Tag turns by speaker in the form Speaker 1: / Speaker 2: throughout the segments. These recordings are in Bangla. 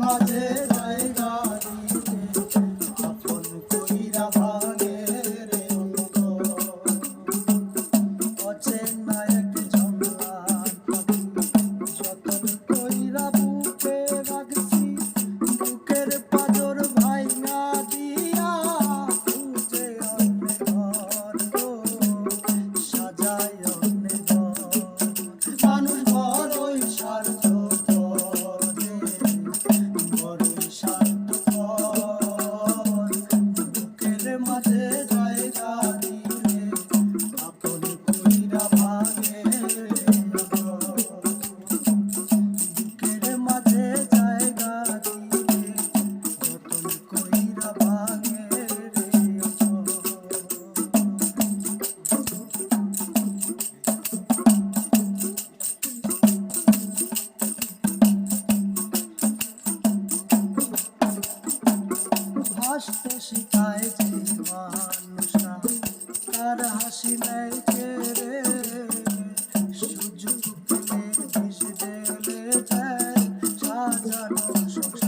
Speaker 1: মাঝে জায়গা আপন কইরা ভাগে রে জানো সংসার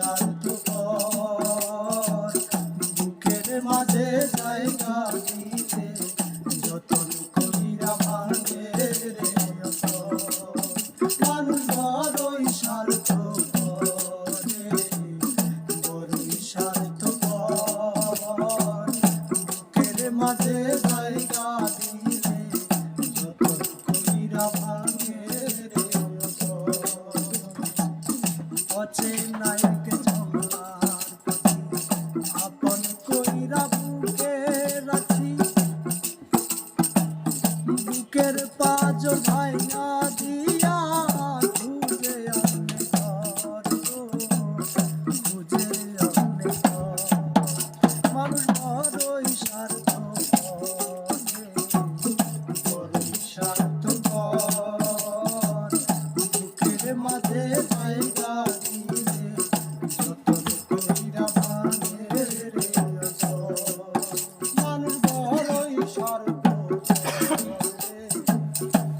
Speaker 1: স্বার্থপর বুকের মাঝে জায়গা দিতে যত